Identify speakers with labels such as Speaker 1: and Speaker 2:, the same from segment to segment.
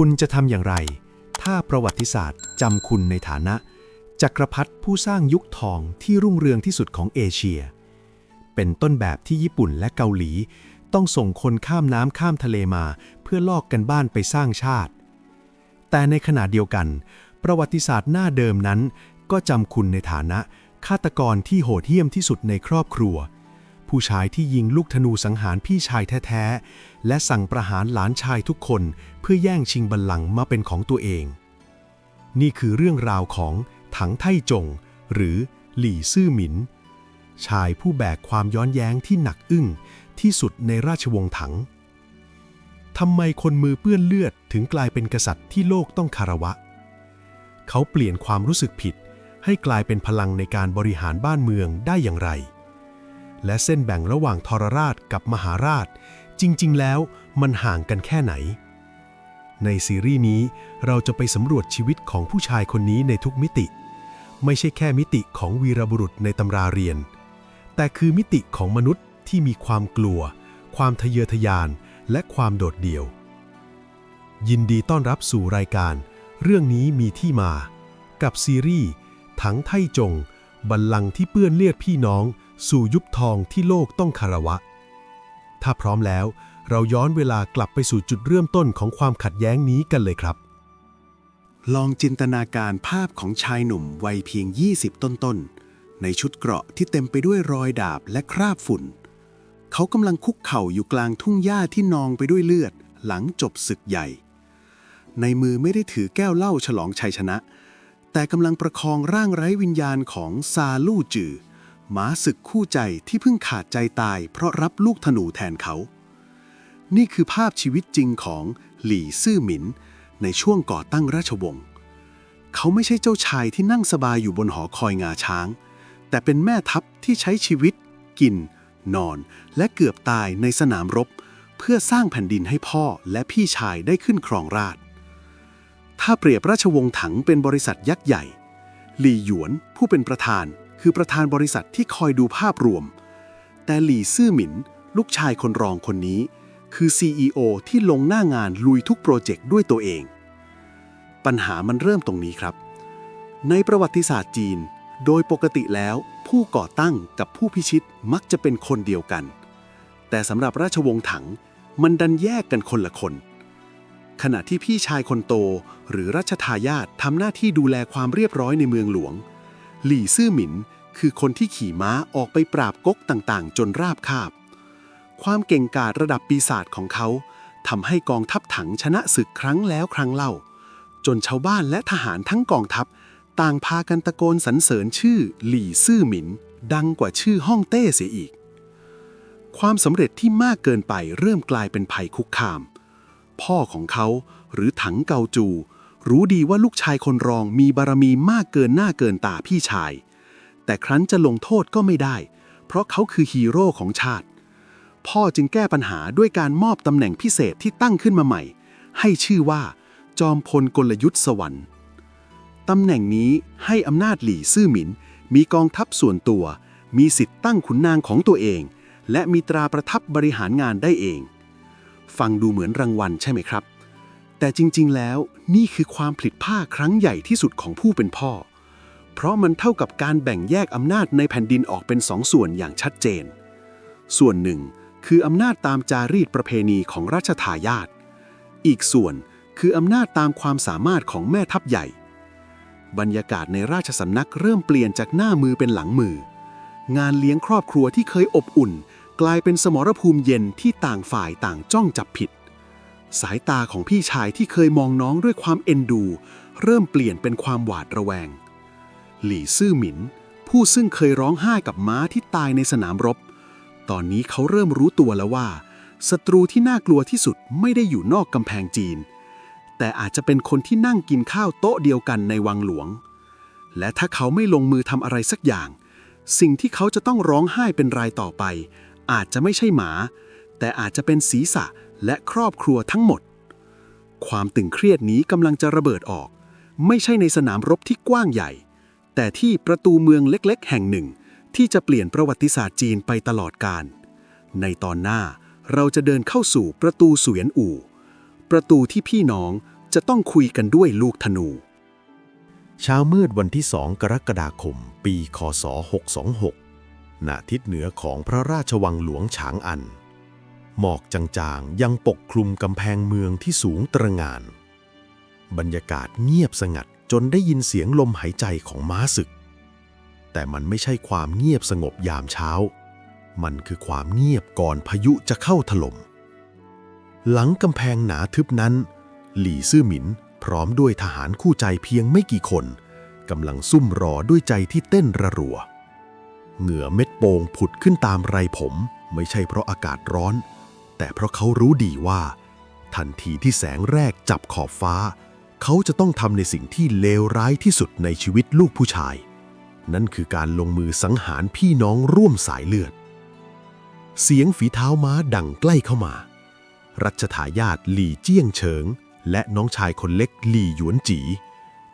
Speaker 1: คุณจะทำอย่างไร ถ้าประวัติศาสตร์จำคุณในฐานะ จักรพรรดิผู้สร้างยุคทองที่รุ่งเรืองที่สุดของเอเชีย เป็นต้นแบบที่ญี่ปุ่นและเกาหลี ต้องส่งคนข้ามน้ำข้ามทะเลมาเพื่อลอกกันบ้านไปสร้างชาติ แต่ในขณะเดียวกัน ประวัติศาสตร์หน้าเดิมนั้น ก็จำคุณในฐานะฆาตกรที่โหดเหี้ยมที่สุดในครอบครัว ผู้ชายที่ยิงลูกธนูสังหารพี่ชายแท้ ๆ และสั่งประหารหลานชายทุกคน พื่อแย่งชิงบัลลังก์มาเป็นของตัวเอง นี่คือเรื่องราวของถังไท่จง หรือหลี่ซื่อหมิน ชายผู้แบกความย้อนแย้งที่หนักอึ้งที่สุดในราชวงศ์ถังทำไมคนมือเปื้อนเลือดถึงกลายเป็นกษัตริย์ที่โลกต้องคารวะ เขาเปลี่ยนความรู้สึกผิดให้กลายเป็นพลังในการบริหารบ้านเมืองได้อย่างไร และเส้นแบ่งระหว่างทรราชกับมหาราช จริง ๆ แล้วมันห่างกันแค่ไหน ในซีรีส์นี้เราจะไปสำรวจชีวิตของผู้ชายคนนี้ในทุกมิติ ไม่ใช่แค่มิติของวีรบุรุษในตำราเรียน แต่คือมิติของมนุษย์ที่มีความกลัว ความทะเยอทะยาน และความโดดเดี่ยว ยินดีต้อนรับสู่รายการ เรื่องนี้มีที่มา กับซีรีส์ถังไทจง บัลลังก์ที่เปื้อนเลือดพี่น้อง สู่ยุคทองที่โลกต้องคารวะ ถ้าพร้อมแล้ว เราย้อนเวลากลับไปสู่จุดเริ่มต้นของความขัดแย้งนี้กันเลยครับ
Speaker 2: ลองจินตนาการภาพของชายหนุ่มวัยเพียง 20 ต้นๆ ในชุดเกราะที่เต็มไปด้วยรอยดาบและคราบฝุ่น เขากำลังคุกเข่าอยู่กลางทุ่งหญ้าที่นองไปด้วยเลือด หลังจบศึกใหญ่ ในมือไม่ได้ถือแก้วเหล้าฉลองชัยชนะ แต่กำลังประคองร่างไร้วิญญาณของซาลู่จือหมาศึกคู่ใจที่เพิ่งขาดใจตายเพราะรับลูกธนูแทนเขา นี่คือภาพชีวิตจริงของหลี่ซื่อหมิน ในช่วงก่อตั้งราชวงศ์ เขาไม่ใช่เจ้าชายที่นั่งสบายอยู่บนหอคอยงาช้าง แต่เป็นแม่ทัพที่ใช้ชีวิต กิน นอน และเกือบตายในสนามรบ เพื่อสร้างแผ่นดินให้พ่อและพี่ชายได้ขึ้นครองราช ถ้าเปรียบราชวงศ์ถังเป็นบริษัทยักษ์ใหญ่ หลี่หยวนผู้เป็นประธานคือประธานบริษัทที่คอยดูภาพรวม แต่หลี่ซื่อหมิน ลูกชายคนรองคนนี้ คือ CEO ที่ลงหน้างานลุยทุกโปรเจกต์ด้วยตัวเอง ปัญหามันเริ่มตรงนี้ครับ ในประวัติศาสตร์จีน โดยปกติแล้ว ผู้ก่อตั้งกับผู้พิชิตมักจะเป็นคนเดียวกัน แต่สำหรับราชวงศ์ถังมันดันแยกกันคนละคน ขณะที่พี่ชายคนโต หรือรัชทายาททำหน้าที่ดูแลความเรียบร้อยในเมืองหลวง หลี่ซื่อหมินคือคนที่ขี่ม้าออกไปปราบก๊กต่างๆ จนราบคาบ ความเก่งกาจระดับปีศาจของเขาทำให้กองทัพถังชนะศึกครั้งแล้วครั้งเล่า จนชาวบ้านและทหารทั้งกองทัพ ต่างพากันตะโกนสรรเสริญชื่อหลี่ซื่อหมิน ดังกว่าชื่อฮ่องเต้เสียอีก ความสำเร็จที่มากเกินไปเริ่มกลายเป็นภัยคุกคาม พ่อของเขาหรือถังเกาจู รู้ดีว่าลูกชายคนรองมีบารมีมากเกินหน้าเกินตาพี่ชาย แต่ครั้นจะลงโทษก็ไม่ได้ เพราะเขาคือฮีโร่ของชาติ พ่อจึงแก้ปัญหาด้วยการมอบตำแหน่งพิเศษที่ตั้งขึ้นมาใหม่ ให้ชื่อว่า จอมพลกลยุทธ์สวรรค์ตำแหน่งนี้ให้อำนาจหลี่ซื่อหมิน มีกองทัพส่วนตัว มีสิทธิ์ตั้งขุนนางของตัวเอง และมีตราประทับบริหารงานได้เอง ฟังดูเหมือนรางวัลใช่ไหมครับ แต่จริงๆแล้วนี่คือความผลิตผ้าครั้งใหญ่ที่สุดของผู้เป็นพ่อ เพราะมันเท่ากับการแบ่งแยกอำนาจในแผ่นดินออกเป็นสองส่วนอย่างชัดเจน ส่วนหนึ่ง คืออำนาจตามจารีตประเพณีของราชทายาท อีกส่วนคืออำนาจตามความสามารถของแม่ทัพใหญ่ บรรยากาศในราชสำนักเริ่มเปลี่ยนจากหน้ามือเป็นหลังมือ งานเลี้ยงครอบครัวที่เคยอบอุ่น กลายเป็นสมรภูมิเย็นที่ต่างฝ่ายต่างจ้องจับผิด สายตาของพี่ชายที่เคยมองน้องด้วยความเอ็นดู เริ่มเปลี่ยนเป็นความหวาดระแวง หลี่ซื่อหมิน ผู้ซึ่งเคยร้องไห้กับม้าที่ตายในสนามรบ ตอนนี้เขาเริ่มรู้ตัวแล้วว่าศัตรูที่น่ากลัวที่สุดไม่ได้อยู่นอกกำแพงจีน แต่อาจจะเป็นคนที่นั่งกินข้าวโต๊ะเดียวกันในวังหลวง และถ้าเขาไม่ลงมือทำอะไรสักอย่าง สิ่งที่เขาจะต้องร้องไห้เป็นรายต่อไป อาจจะไม่ใช่หมา แต่อาจจะเป็นศีรษะและครอบครัวทั้งหมด ความตึงเครียดนี้กำลังจะระเบิดออก ไม่ใช่ในสนามรบที่กว้างใหญ่ แต่ที่ประตูเมืองเล็กๆ แห่งหนึ่ง ที่จะเปลี่ยนประวัติศาสตร์จีนไปตลอดกาล ในตอนหน้าเราจะเดินเข้าสู่ประตูเสวียนอู่ ประตูที่พี่น้องจะต้องคุยกันด้วยลูกธนู
Speaker 1: เช้ามืดวันที่2กรกฎาคม ปีคศ 626ณทิศเหนือของพระราชวังหลวงฉางอัน หมอกจางๆ ยังปกคลุมกำแพงเมืองที่สูงตระหง่าน บรรยากาศเงียบสงัดจนได้ยินเสียงลมหายใจของม้าศึก แต่มันไม่ใช่ความเงียบสงบยามเช้า มันคือความเงียบก่อนพายุจะเข้าถล่ม หลังกำแพงหนาทึบนั้น หลี่ซื่อหมินพร้อมด้วยทหารคู่ใจเพียงไม่กี่คนกำลังซุ่มรอด้วยใจที่เต้นระรัว เหงื่อเม็ดโป่งผุดขึ้นตามไรผม ไม่ใช่เพราะอากาศร้อน แต่เพราะเขารู้ดีว่า ทันทีที่แสงแรกจับขอบฟ้า เขาจะต้องทำในสิ่งที่เลวร้ายที่สุดในชีวิตลูกผู้ชาย นั่นคือการลงมือสังหารพี่น้องร่วมสายเลือด เสียงฝีเท้าม้าดังใกล้เข้ามา รัชทายาทหลี่เจี้ยงเฉิง และน้องชายคนเล็กหลี่หยวนจี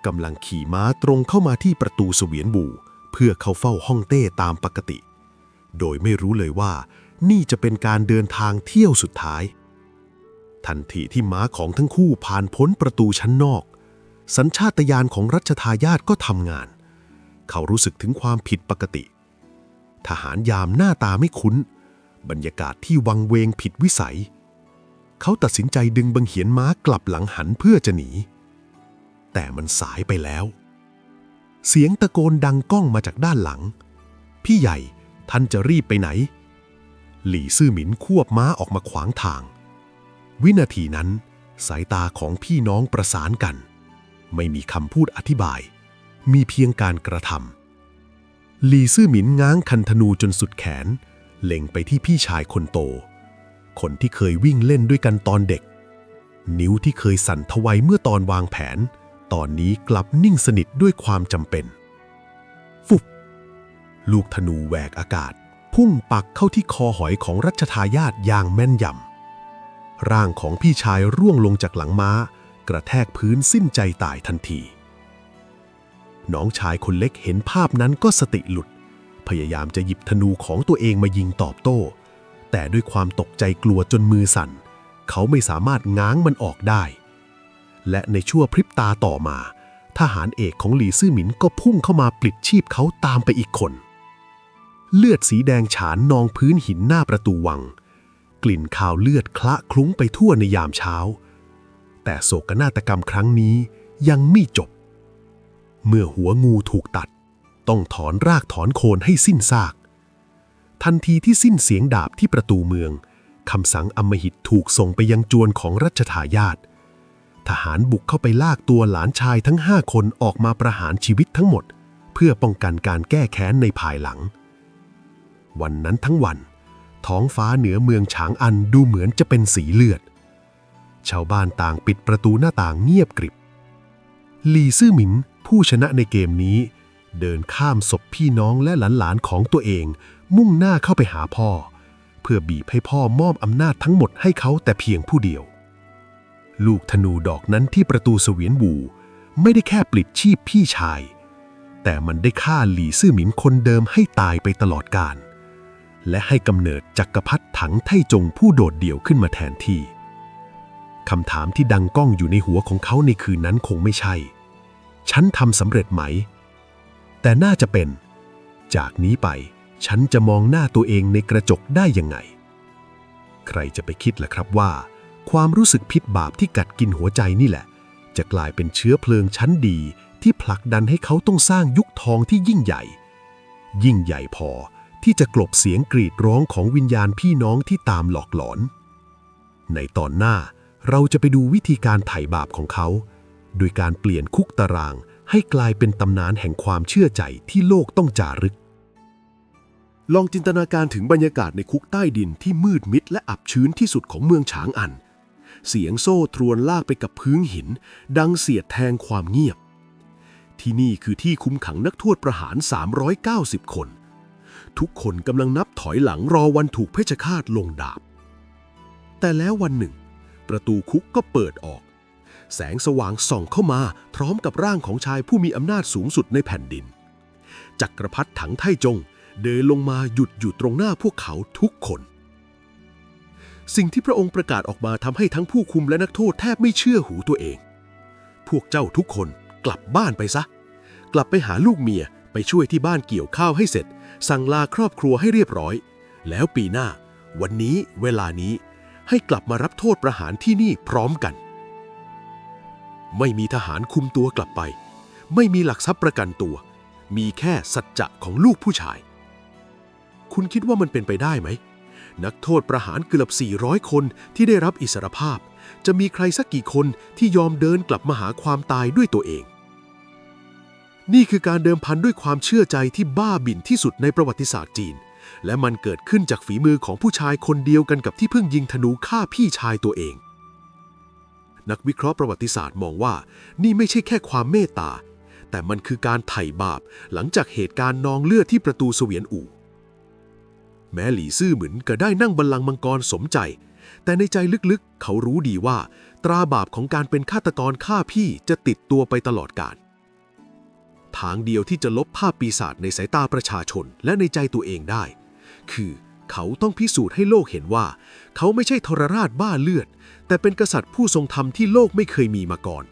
Speaker 1: กำลังขี่ม้าตรงเข้ามาที่ประตูเสวียนบูเพื่อเข้าเฝ้าห้องเต้ตามปกติ โดยไม่รู้เลยว่านี่จะเป็นการเดินทางเที่ยวสุดท้าย ทันทีที่ม้าของทั้งคู่ผ่านพ้นประตูชั้นนอก สัญชาตญาณของรัชทายาทก็ทำงาน เขารู้สึกถึงความผิดปกติ ทหารยามหน้าตาไม่คุ้น บรรยากาศที่วังเวงผิดวิสัย เขาตัดสินใจดึงบังเหียนม้ากลับหลังหันเพื่อจะหนี แต่มันสายไปแล้ว เสียงตะโกนดังก้องมาจากด้านหลัง พี่ใหญ่ท่านจะรีบไปไหน หลี่ซื่อหมินควบม้าออกมาขวางทาง วินาทีนั้น สายตาของพี่น้องประสานกัน ไม่มีคำพูดอธิบาย มีเพียงการกระทำหลีซื่อหมินง้างคันธนูจนสุดแขน เล็งไปที่พี่ชายคนโต คนที่เคยวิ่งเล่นด้วยกันตอนเด็ก นิ้วที่เคยสั่นทวัยเมื่อตอนวางแผน ตอนนี้กลับนิ่งสนิทด้วยความจำเป็น ฟุบลูกธนูแหวกอากาศ พุ่งปักเข้าที่คอหอยของรัชทายาทอย่างแม่นยำร่างของพี่ชายร่วงลงจากหลังม้ากระแทกพื้นสิ้นใจตายทันที น้องชายคนเล็กเห็นภาพนั้นก็สติหลุด พยายามจะหยิบธนูของตัวเองมายิงตอบโต้ แต่ด้วยความตกใจกลัวจนมือสั่น เขาไม่สามารถง้างมันออกได้ และในชั่วพริบตาต่อมา ทหารเอกของหลีซื่อหมินก็พุ่งเข้ามาปลิดชีพเขาตามไปอีกคน เลือดสีแดงฉานนองพื้นหินหน้าประตูวัง กลิ่นคาวเลือดคละคลุ้งไปทั่วในยามเช้า แต่โศกนาฏกรรมครั้งนี้ยังไม่จบ เมื่อหัวงูถูกตัด ต้องถอนรากถอนโคนให้สิ้นซาก ทันทีที่สิ้นเสียงดาบที่ประตูเมืองคำสั่งอมหิตถูกส่งไปยังจวนของรัชทายาททหารบุกเข้าไปลากตัวหลานชายทั้งห้าคนออกมาประหารชีวิตทั้งหมด เพื่อป้องกันการแก้แค้นในภายหลัง วันนั้นทั้งวัน ท้องฟ้าเหนือเมืองฉางอันดูเหมือนจะเป็นสีเลือด ชาวบ้านต่างปิดประตูหน้าต่างเงียบกริบหลีซื่อหมิน ผู้ชนะในเกมนี้ เดินข้ามศพพี่น้องและหลานๆของตัวเอง มุ่งหน้าเข้าไปหาพ่อ เพื่อบีบให้พ่อมอบอำนาจทั้งหมดให้เขาแต่เพียงผู้เดียว ลูกธนูดอกนั้นที่ประตูเสวียนบูไม่ได้แค่ปลิดชีพพี่ชาย แต่มันได้ฆ่าหลี่ซื่อหมินคนเดิมให้ตายไปตลอดกาลและให้กำเนิดจักรพรรดิถังไทจงผู้โดดเดี่ยวขึ้นมาแทนที่คำถามที่ดังก้องอยู่ในหัวของเขาในคืนนั้นคงไม่ใช่ ฉันทำสำเร็จไหม แต่น่าจะเป็น จากนี้ไปฉันจะมองหน้าตัวเองในกระจกได้ยังไง ใครจะไปคิดล่ะครับว่า ความรู้สึกพิษบาปที่กัดกินหัวใจนี่แหละ จะกลายเป็นเชื้อเพลิงชั้นดีที่ผลักดันให้เขาต้องสร้างยุคทองที่ยิ่งใหญ่ ยิ่งใหญ่พอที่จะกลบเสียงกรีดร้องของวิญญาณพี่น้องที่ตามหลอกหลอน ในตอนหน้าเราจะไปดูวิธีการไถ่บาปของเขา โดยการเปลี่ยนคุกตารางให้กลายเป็นตำนานแห่งความเชื่อใจที่โลกต้องจารึก ลองจินตนาการถึงบรรยากาศในคุกใต้ดินที่มืดมิดและอับชื้นที่สุดของเมืองฉางอัน เสียงโซ่ทรวนลากไปกับพื้นหิน ดังเสียดแทงความเงียบ ที่นี่คือที่คุมขังนักโทษประหาร 390 คน ทุกคนกำลังนับถอยหลังรอวันถูกเพชฌฆาตลงดาบ แต่แล้ววันหนึ่ง ประตูคุกก็เปิดออก แสงสว่างส่องเข้ามาพร้อมกับร่างของชายผู้มีอำนาจสูงสุดในแผ่นดิน จักรพรรดิถังไทจง เดินลงมาหยุดอยู่ตรงหน้าพวกเขาทุกคน สิ่งที่พระองค์ประกาศออกมาทำให้ทั้งผู้คุมและนักโทษแทบไม่เชื่อหูตัวเอง พ
Speaker 3: วกเจ้าทุกคนกลับบ้านไปซะ กลับไปหาลูกเมียไปช่วยที่บ้านเกี่ยวข้าวให้เสร็จ สั่งลาครอบครัวให้เรียบร้อย แล้วปีหน้า วันนี้เวลานี้ให้กลับมารับโทษประหารที่นี่พร้อมกัน ไม่มีทหารคุมตัวกลับไป ไม่มีหลักทรัพย์ประกันตัว มีแค่สัจจะของลูกผู้ชาย คุณคิดว่ามันเป็นไปได้ไหม นักโทษประหารเกือบ 400 คนที่ได้รับอิสรภาพ จะมีใครสักกี่คนที่ยอมเดินกลับมาหาความตายด้วยตัวเอง นี่คือการเดิมพันด้วยความเชื่อใจที่บ้าบิ่นที่สุดในประวัติศาสตร์จีน และมันเกิดขึ้นจากฝีมือของผู้ชายคนเดียวกันกับที่เพิ่งยิงธนูฆ่าพี่ชายตัวเอง นักวิเคราะห์ประวัติศาสตร์มองว่า นี่ไม่ใช่แค่ความเมตตา แต่มันคือการไถ่บาป หลังจากเหตุการณ์นองเลือดที่ประตูเสวียนอู่ แม้หลี่ซื่อเหมือนก็ได้นั่งบัลลังก์มังกรสมใจ แต่ในใจลึกๆ เขารู้ดีว่า ตราบาปของการเป็นฆาตกรฆ่าพี่จะติดตัวไปตลอดกาลทางเดียวที่จะลบภาพปีศาจในสายตาประชาชนและในใจตัวเองได้ คือ เขาต้องพิสูจน์ให้โลกเห็นว่า เขาไม่ใช่ทรราชบ้าเลือด แต่เป็นกษัตริย์ผู้ทรงธรรมที่โลกไม่เคยมีมาก่อน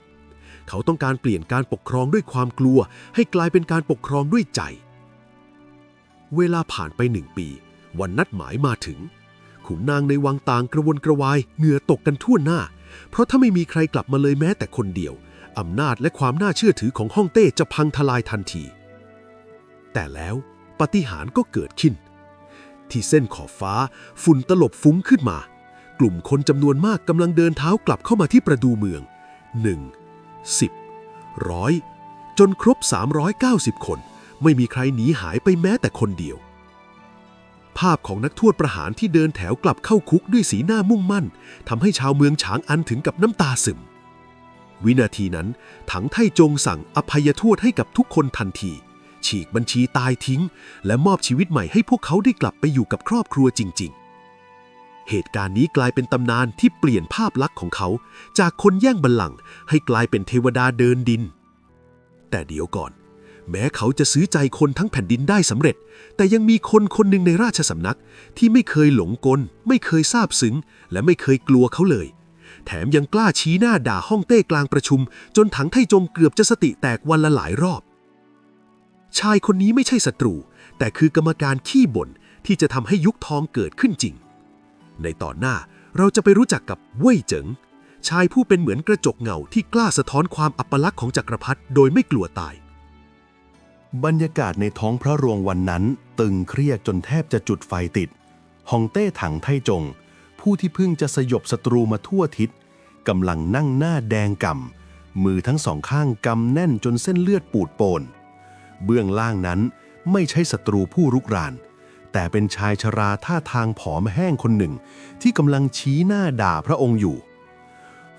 Speaker 3: เขาต้องการเปลี่ยนการปกครองด้วยความกลัว ให้กลายเป็นการปกครองด้วยใจ เวลาผ่านไปหนึ่งปี วันนัดหมายมาถึง ขุนนางในวังต่างกระวนกระวายเหงื่อตกกันทั่วหน้า เพราะถ้าไม่มีใครกลับมาเลยแม้แต่คนเดียวอำนาจและความน่าเชื่อถือของฮ่องเต้จะพังทลายทันที แต่แล้วปาฏิหาริย์ก็เกิดขึ้น ที่เส้นขอบฟ้าฝุ่นตลบฟุ้งขึ้นมา กลุ่มคนจำนวนมากกำลังเดินเท้ากลับเข้ามาที่ประตูเมือง 1 10ร้อยจนครบ 390 คน ไม่มีใครหนีหายไปแม้แต่คนเดียว ภาพของนักโทษประหารที่เดินแถวกลับเข้าคุกด้วยสีหน้ามุ่งมั่นทำให้ชาวเมืองฉางอันถึงกับน้ำตาซึม วินาทีนั้น ถังไทจงสั่งอภัยโทษให้กับทุกคนทันที ฉีกบัญชีตายทิ้ง และมอบชีวิตใหม่ให้พวกเขาได้กลับไปอยู่กับครอบครัวจริง ๆ เหตุการณ์นี้กลายเป็นตำนานที่เปลี่ยนภาพลักษณ์ของเขา จากคนแย่งบัลลังก์ให้กลายเป็นเทวดาเดินดิน แต่เดี๋ยวก่อน แม้เขาจะซื้อใจคนทั้งแผ่นดินได้สำเร็จ แต่ยังมีคนคนหนึ่งในราชสำนักที่ไม่เคยหลงกล ไม่เคยซาบซึ้ง และไม่เคยกลัวเขาเลยแถมยังกล้าชี้หน้าด่าห้องเต้กลางประชุม จนถังไทจงเกือบจะสติแตกวันละหลายรอบ ชายคนนี้ไม่ใช่ศัตรู แต่คือกรรมการขี้บ่นที่จะทำให้ยุคทองเกิดขึ้นจริง ในตอนหน้าเราจะไปรู้จักกับเว่ยเจิง ชายผู้เป็นเหมือนกระจกเงาที่กล้าสะท้อนความอัปลักษณ์ของจักรพรรดิโดยไม่กลัวตาย
Speaker 4: บรรยากาศในท้องพระโรงวันนั้น ตึงเครียดจนแทบจะจุดไฟติดฮองเต้ถังไทจง ผู้ที่เพิ่งจะสยบศัตรูมาทั่วทิศกำลังนั่งหน้าแดงก่ำมือทั้งสองข้างกำแน่นจนเส้นเลือดปูดโปน เบื้องล่างนั้นไม่ใช่ศัตรูผู้รุกราน แต่เป็นชายชราท่าทางผอมแห้งคนหนึ่ง ที่กำลังชี้หน้าด่าพระองค์อยู่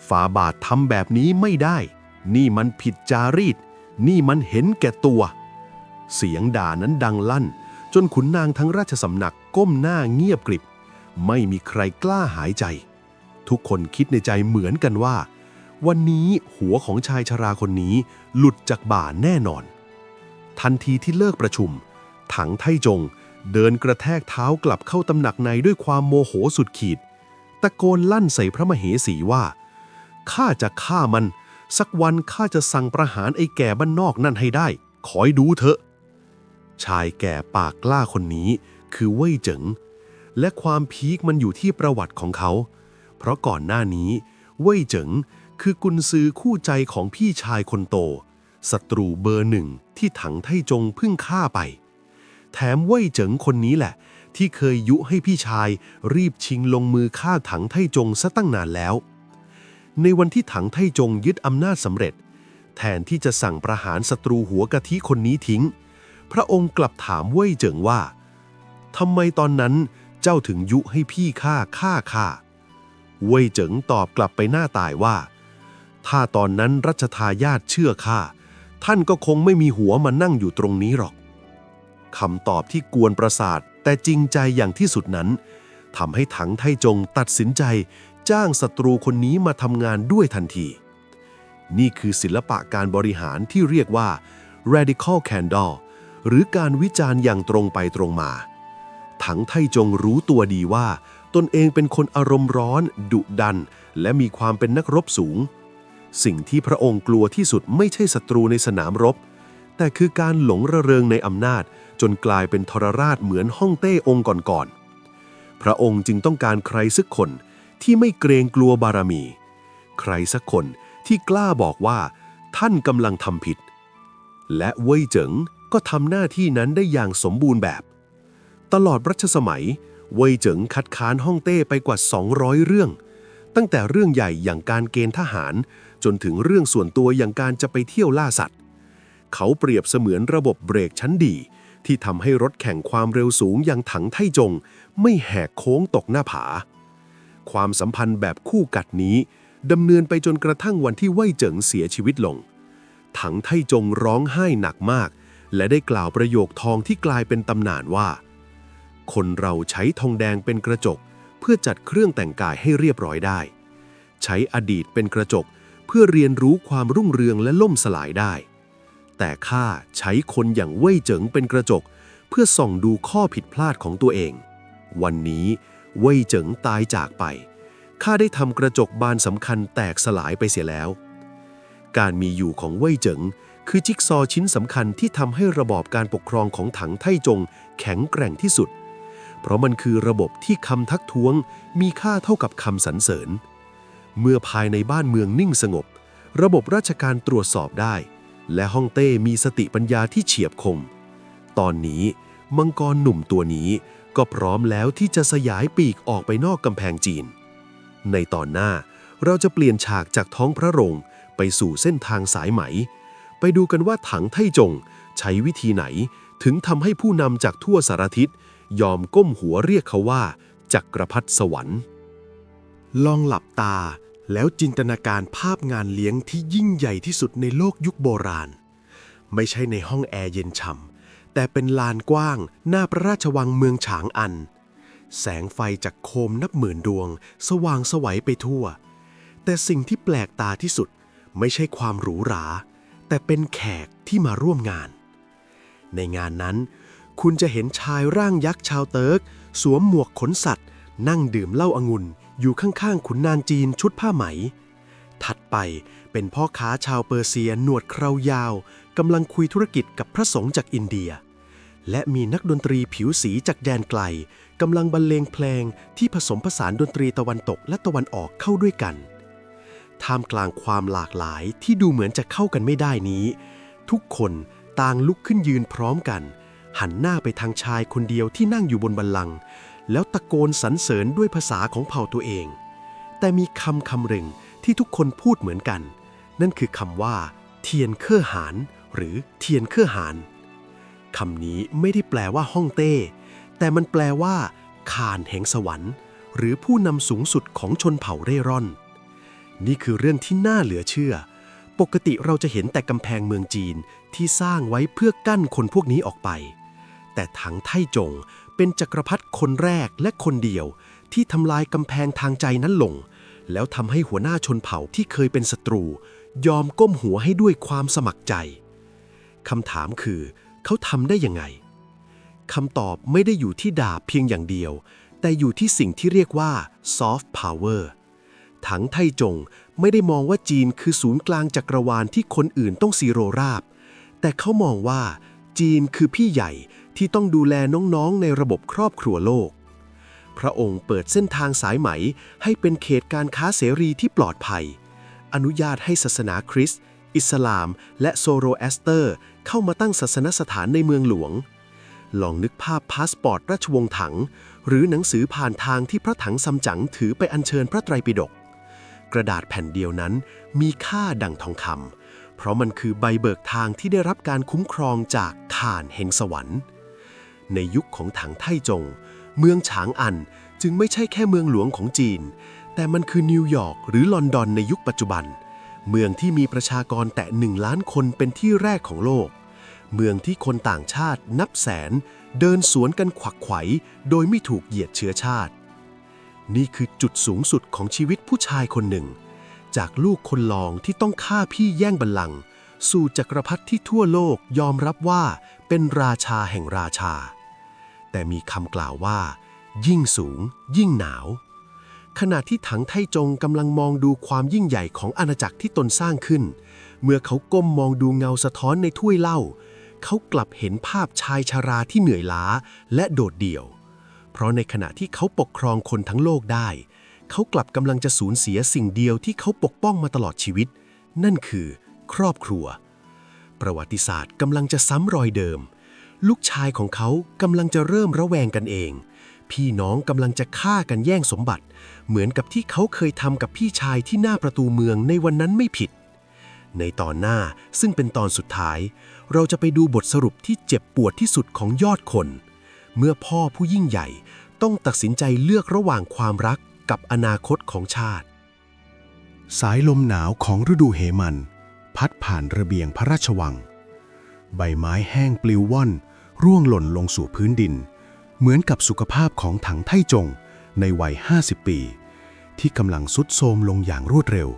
Speaker 4: ฝาบาททำแบบนี้ไม่ได้ นี่มันผิดจารีต นี่มันเห็นแก่ตัว เสียงด่านั้นดังลั่น จนขุนนางทั้งราชสำนักก้มหน้าเงียบกริบ ไม่มีใครกล้าหายใจ ทุกคนคิดในใจเหมือนกันว่า วันนี้หัวของชายชราคนนี้หลุดจากบ่าแน่นอน ทันทีที่เลิกประชุม ถังไทจงเดินกระแทกเท้ากลับเข้าตำหนักในด้วยความโมโหสุดขีด ตะโกนลั่นใส่พระมเหสีว่าข้าจะฆ่ามัน สักวันข้าจะสั่งประหารไอ้แก่บ้านนอกนั่นให้ได้ คอยดูเถอะ ชายแก่ปากกล้าคนนี้คือเว่ยเจิงและความพีคมันอยู่ที่ประวัติของเขา เพราะก่อนหน้านี้ เว่ยเจิงคือกุนซือคู่ใจของพี่ชายคนโต ศัตรูเบอร์หนึ่งที่ถังไทจงพิ่งฆ่าไป แถมเว่ยเจิงคนนี้แหละ ที่เคยยุให้พี่ชาย รีบชิงลงมือฆ่าถังไทจงซะตั้งนานแล้ว ในวันที่ถังไทจงยึดอำนาจสำเร็จ แทนที่จะสั่งประหารศัตรูหัวกะทิคนนี้ทิ้ง พระองค์กลับถามเว่ยเจิงว่าทำไมตอนนั้นเจ้าถึงยุให้พี่ฆ่าฆ่าฆ่าเว่ยเจิงตอบกลับไปหน้าตายว่า ถ้าตอนนั้นรัชทายาทเชื่อข้า ท่านก็คงไม่มีหัวมานั่งอยู่ตรงนี้หรอกคำตอบที่กวนประสาทแต่จริงใจอย่างที่สุดนั้นทำให้ถังไทจงตัดสินใจ จ้างศัตรูคนนี้มาทำงานด้วยทันที นี่คือศิลปะการบริหารที่เรียกว่า radical candor หรือการวิจารณ์อย่างตรงไปตรงมา ถังไทจงรู้ตัวดีว่า ตนเองเป็นคนอารมณ์ร้อน ดุดัน และมีความเป็นนักรบสูง
Speaker 3: สิ่งที่พระองค์กลัวที่สุดไม่ใช่ศัตรูในสนามรบ แต่คือการหลงระเริงในอำนาจ จนกลายเป็นทรราชเหมือนฮ่องเต้องค์ก่อนๆ พระองค์จึงต้องการใครสักคนที่ไม่เกรงกลัวบารมี ใครสักคนที่กล้าบอกว่า ท่านกำลังทำผิด และเว่ยเจิงก็ทำหน้าที่นั้นได้อย่างสมบูรณ์แบบ ตลอดรัชสมัย เว่ยเจิงคัดค้านฮ่องเต้ไปกว่า 200 เรื่อง ตั้งแต่เรื่องใหญ่อย่างการเกณฑ์ทหาร จนถึงเรื่องส่วนตัวอย่างการจะไปเที่ยวล่าสัตว์ เขาเปรียบเสมือนระบบเบรกชั้นดี ที่ทำให้รถแข่งความเร็วสูงอย่างถังไทจง ไม่แหกโค้งตกหน้าผา ความสัมพันธ์แบบคู่กัดนี้ดำเนินไปจนกระทั่งวันที่เว่ยเจิงเสียชีวิตลง ถังไทจงร้องไห้หนักมาก และได้กล่าวประโยคทองที่กลายเป็นตำนานว่า คนเราใช้ทองแดงเป็นกระจก เพื่อจัดเครื่องแต่งกายให้เรียบร้อยได้ ใช้อดีตเป็นกระจกเพื่อเรียนรู้ความรุ่งเรืองและล่มสลายได้ แต่ข้าใช้คนอย่างเว่ยเจิงเป็นกระจก เพื่อส่องดูข้อผิดพลาดของตัวเอง วันนี้เว่ยเจิงตายจากไป ข้าได้ทำกระจกบานสำคัญแตกสลายไปเสียแล้ว การมีอยู่ของเว่ยเจิงคือจิ๊กซอว์ชิ้นสำคัญที่ทำให้ระบอบการปกครองของถังไทจงแข็งแกร่งที่สุด เพราะมันคือระบบที่คำทักท้วงมีค่าเท่ากับคำสรรเสริญ เมื่อภายในบ้านเมืองนิ่งสงบ ระบบราชการตรวจสอบได้ และฮ่องเต้มีสติปัญญาที่เฉียบคม ตอนนี้มังกรหนุ่มตัวนี้ก็พร้อมแล้วที่จะสยายปีกออกไปนอกกำแพงจีน ในตอนหน้าเราจะเปลี่ยนฉากจากท้องพระโรงไปสู่เส้นทางสายไหม ไปดูกันว่าถังไทจงใช้วิธีไหนถึงทำให้ผู้นำจากทั่วสารทิศยอมก้มหัวเรียกเขาว่า จักรพรรดิสวรรค์
Speaker 2: ลองหลับตา แล้วจินตนาการภาพงานเลี้ยงที่ยิ่งใหญ่ที่สุดในโลกยุคโบราณ ไม่ใช่ในห้องแอร์เย็นฉ่ำแต่เป็นลานกว้าง หน้าพระราชวังเมืองฉางอัน แสงไฟจากโคมนับหมื่นดวง สว่างสวัยไปทั่ว แต่สิ่งที่แปลกตาที่สุดไม่ใช่ความหรูหรา แต่เป็นแขกที่มาร่วมงาน ในงานนั้น คุณจะเห็นชายร่างยักษ์ชาวเติร์ก สวมหมวกขนสัตว์ นั่งดื่มเหล้าองุ่น อยู่ข้างๆขุนนางจีนชุดผ้าไหม ถัดไปเป็นพ่อค้าชาวเปอร์เซียหนวดเครายาวกำลังคุยธุรกิจกับพระสงฆ์จากอินเดีย และมีนักดนตรีผิวสีจากแดนไกลกำลังบรรเลงเพลงที่ผสมผสานดนตรีตะวันตกและตะวันออกเข้าด้วยกันท่ามกลางความหลากหลายที่ดูเหมือนจะเข้ากันไม่ได้นี้ ทุกคนต่างลุกขึ้นยืนพร้อมกัน หันหน้าไปทางชายคนเดียวที่นั่งอยู่บนบัลลังก์ แล้วตะโกนสรรเสริญด้วยภาษาของเผ่าตัวเอง แต่มีคำคำหนึ่งที่ทุกคนพูดเหมือนกัน นั่นคือคำว่า เทียนเครือหานหรือเทียนเครือหานคำนี้ไม่ได้แปลว่าฮ่องเต้ แต่มันแปลว่าคานแห่งสวรรค์ หรือผู้นำสูงสุดของชนเผ่าเร่ร่อน นี่คือเรื่องที่น่าเหลือเชื่อ ปกติเราจะเห็นแต่กำแพงเมืองจีนที่สร้างไว้เพื่อกั้นคนพวกนี้ออกไป แต่ถังไทจง เป็นจักรพรรดิคนแรกและคนเดียว ที่ทำลายกำแพงทางใจนั้นลง แล้วทำให้หัวหน้าชนเผ่าที่เคยเป็นศัตรู ยอมก้มหัวให้ด้วยความสมัครใจคำถามคือ เขาทำได้ยังไงคำตอบไม่ได้อยู่ที่ดาบเพียงอย่างเดียว แต่อยู่ที่สิ่งที่เรียกว่า soft power ถังไทจงไม่ได้มองว่าจีนคือศูนย์กลางจักรวาลที่คนอื่นต้องซีโรราบ แต่เขามองว่าจีนคือพี่ใหญ่ ที่ต้องดูแลน้องๆในระบบครอบครัวโลก พระองค์เปิดเส้นทางสายไหมให้เป็นเขตการค้าเสรีที่ปลอดภัย อนุญาตให้ศาสนาคริสต์ อิสลาม และโซโรแอสเตอร์ เข้ามาตั้งศาสนสถานในเมืองหลวง ลองนึกภาพพาสปอร์ตราชวงศ์ถัง หรือหนังสือผ่านทางที่พระถังซัมจั๋งถือไปอัญเชิญพระไตรปิฎกกระดาษแผ่นเดียวนั้นมีค่าดังทองคำเพราะมันคือใบเบิกทางที่ได้รับการคุ้มครองจากข่านแห่งสวรรค์ ในยุคของถังไทจง เมืองฉางอันจึงไม่ใช่แค่เมืองหลวงของจีน แต่มันคือนิวยอร์กหรือลอนดอนในยุคปัจจุบัน เมืองที่มีประชากรแต่หนึ่งล้านคนเป็นที่แรกของโลก เมืองที่คนต่างชาตินับแสน เดินสวนกันขวักไขวโดยไม่ถูกเหยียดเชื้อชาติ นี่คือจุดสูงสุดของชีวิตผู้ชายคนหนึ่ง จากลูกคนลองที่ต้องฆ่าพี่แย่งบัลลังก์สู่จักรพรรดิที่ทั่วโลกยอมรับว่าเป็นราชาแห่งราชา แต่มีคำกล่าวว่า ยิ่งสูง ยิ่งหนาว
Speaker 3: ขณะที่ถังไทจงกำลังมองดูความยิ่งใหญ่ของอาณาจักรที่ตนสร้างขึ้น เมื่อเขาก้มมองดูเงาสะท้อนในถ้วยเหล้าเขากลับเห็นภาพชายชาราที่เหนื่อยล้าและโดดเดี่ยว เพราะในขณะที่เขาปกครองคนทั้งโลกได้ เขากลับกำลังจะสูญเสียสิ่งเดียวที่เขาปกป้องมาตลอดชีวิต นั่นคือ ครอบครัว ประวัติศาสตร์กำลังจะซ้ำรอยเดิม ลูกชายของเขากำลังจะเริ่มระแวงกันเอง พี่น้องกำลังจะฆ่ากันแย่งสมบัติ เหมือนกับที่เขาเคยทำกับพี่ชายที่หน้าประตูเมืองในวันนั้นไม่ผิด ในตอนหน้าซึ่งเป็นตอนสุดท้าย เราจะไปดูบทสรุปที่เจ็บปวดที่สุดของยอดคน เมื่อพ่อผู้ยิ่งใหญ่ต้องตัดสินใจเลือกระหว่างความรักกับอนาคตของชาติ
Speaker 2: สายลมหนาวของฤดูเหมัน พัดผ่านระเบียงพระราชวัง ใบไม้แห้งปลิวว่อน ร่วงหล่นลงสู่พื้นดิน เหมือนกับสุขภาพของถังไทจงในวัย 50 ปี ที่กำลังสุดโทรมลงอย่างรวดเร็ว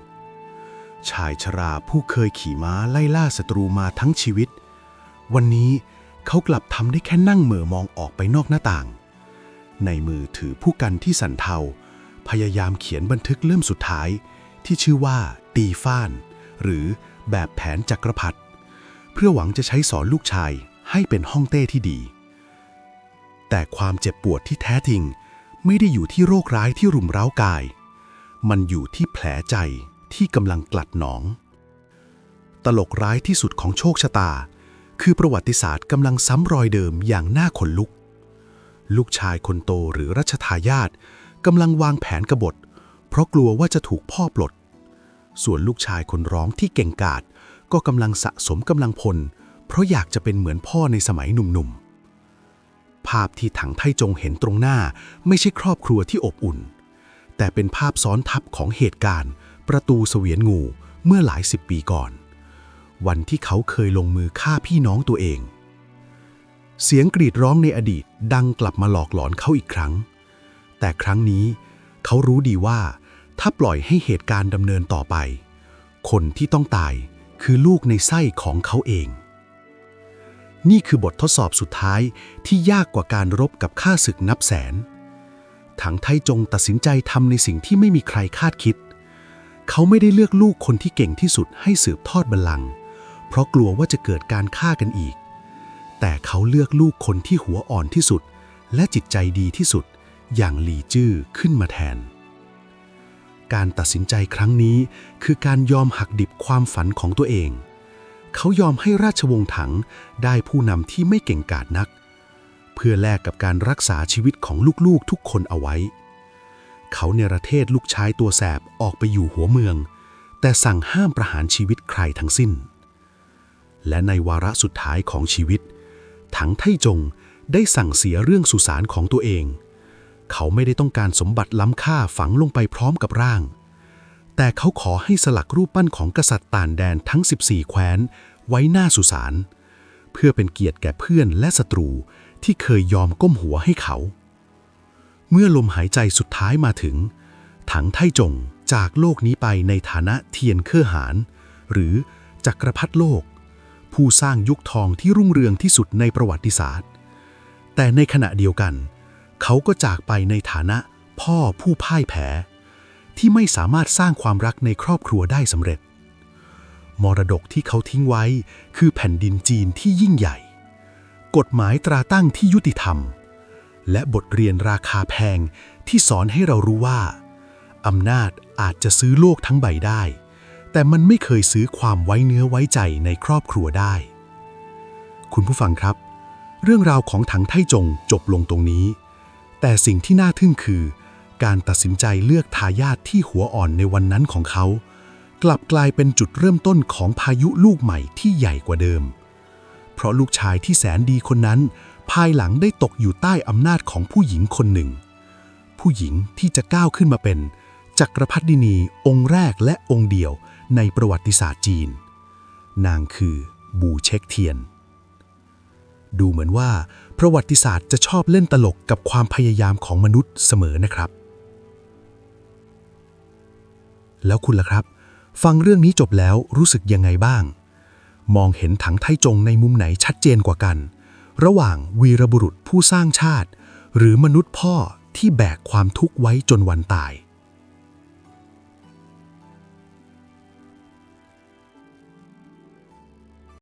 Speaker 2: ชายชราผู้เคยขี่ม้าไล่ล่าศัตรูมาทั้งชีวิต วันนี้เขากลับทำได้แค่นั่งเหม่อมองออกไปนอกหน้าต่าง ในมือถือผู้กันที่สันเทา พยายามเขียนบันทึกเล่มสุดท้าย ที่ชื่อว่าตีฟ้าน หรือแบบแผนจักรพรรดิเพื่อหวังจะใช้สอนลูกชาย ให้เป็นห้องเต้ที่ดี แต่ความเจ็บปวดที่แท้จริงไม่ได้อยู่ที่โรคร้ายที่รุมเร้ากาย มันอยู่ที่แผลใจที่กำลังกลัดหนอง ตลกร้ายที่สุดของโชคชะตา คือประวัติศาสตร์กำลังซ้ำรอยเดิมอย่างน่าขนลุก ลูกชายคนโตหรือรัชทายาทกำลังวางแผนกบฏ เพราะกลัวว่าจะถูกพ่อปลด ส่วนลูกชายคนร้องที่เก่งกาจก็กำลังสะสมกำลังพล เพราะอยากจะเป็นเหมือนพ่อในสมัยหนุ่มๆ ภาพที่ถังไทจงเห็นตรงหน้าไม่ใช่ครอบครัวที่อบอุ่น แต่เป็นภาพซ้อนทับของเหตุการณ์ ประตูเสวียนงูเมื่อหลายสิบปีก่อน วันที่เขาเคยลงมือฆ่าพี่น้องตัวเอง เสียงกรีดร้องในอดีตดังกลับมาหลอกหลอนเขาอีกครั้ง แต่ครั้งนี้เขารู้ดีว่าถ้าปล่อยให้เหตุการณ์ดำเนินต่อไป คนที่ต้องตายคือลูกในไส้ของเขาเอง นี่คือบททดสอบสุดท้ายที่ยากกว่าการรบกับข้าศึกนับแสน ถังไทจงตัดสินใจทำในสิ่งที่ไม่มีใครคาดคิด เขาไม่ได้เลือกลูกคนที่เก่งที่สุดให้สืบทอดบัลลังก์ เพราะกลัวว่าจะเกิดการฆ่ากันอีก แต่เขาเลือกลูกคนที่หัวอ่อนที่สุด และจิตใจดีที่สุด อย่างหลีจื้อขึ้นมาแทน การตัดสินใจครั้งนี้คือการยอมหักดิบความฝันของตัวเอง เขายอมให้ราชวงศ์ถังได้ผู้นำที่ไม่เก่งกาจนัก เพื่อแลกกับการรักษาชีวิตของลูกๆทุกคนเอาไว้ เขาเนรเทศลูกชายตัวแสบออกไปอยู่หัวเมือง แต่สั่งห้ามประหารชีวิตใครทั้งสิ้น และในวาระสุดท้ายของชีวิต ถังไทจงได้สั่งเสียเรื่องสุสานของตัวเอง เขาไม่ได้ต้องการสมบัติล้ำค่าฝังลงไปพร้อมกับร่าง แต่เขาขอให้สลักรูปปั้นของกษัตริย์ต่านแดนทั้ง 14 แคว้น ไว้หน้าสุสานเพื่อเป็นเกียรติแก่เพื่อนและศัตรูที่เคยยอมก้มหัวให้เขา เมื่อลมหายใจสุดท้ายมาถึง ถังไทจงจากโลกนี้ไปในฐานะเทียนเครือหานหรือจักรพรรดิโลก ผู้สร้างยุคทองที่รุ่งเรืองที่สุดในประวัติศาสตร์ แต่ในขณะเดียวกัน เขาก็จากไปในฐานะพ่อผู้พ่ายแพ้ ที่ไม่สามารถสร้างความรักในครอบครัวได้สำเร็จ มรดกที่เขาทิ้งไว้คือแผ่นดินจีนที่ยิ่งใหญ่ กฎหมายตราตั้งที่ยุติธรรม และบทเรียนราคาแพงที่สอนให้เรารู้ว่า อำนาจอาจจะซื้อโลกทั้งใบได้ แต่มันไม่เคยซื้อความไว้เนื้อไว้ใจในครอบครัวได้ คุณผู้ฟังครับ เรื่องราวของถังไทจงจบลงตรงนี้ แต่สิ่งที่น่าทึ่งคือ การตัดสินใจเลือกทายาทที่หัวอ่อนในวันนั้นของเขา กลับกลายเป็นจุดเริ่มต้นของพายุลูกใหม่ที่ใหญ่กว่าเดิม เพราะลูกชายที่แสนดีคนนั้น ภายหลังได้ตกอยู่ใต้อำนาจของผู้หญิงคนหนึ่ง ผู้หญิงที่จะก้าวขึ้นมาเป็น จักรพรรดินีองค์แรกและองค์เดียวในประวัติศาสตร์จีน นางคือบูเช็คเทียน ดูเหมือนว่าประวัติศาสตร์จะชอบเล่นตลกกับความพยายามของมนุษย์เสมอนะครับ แล้วคุณล่ะครับ ฟังเรื่องนี้จบแล้วรู้สึกยังไงบ้าง มองเห็นถังไทจงในมุมไหนชัดเจนกว่ากัน ระหว่างวีรบุรุษผู้สร้างชาติ หรือมนุษย์พ่อที่แบกความทุกข์ไว้จนวันตาย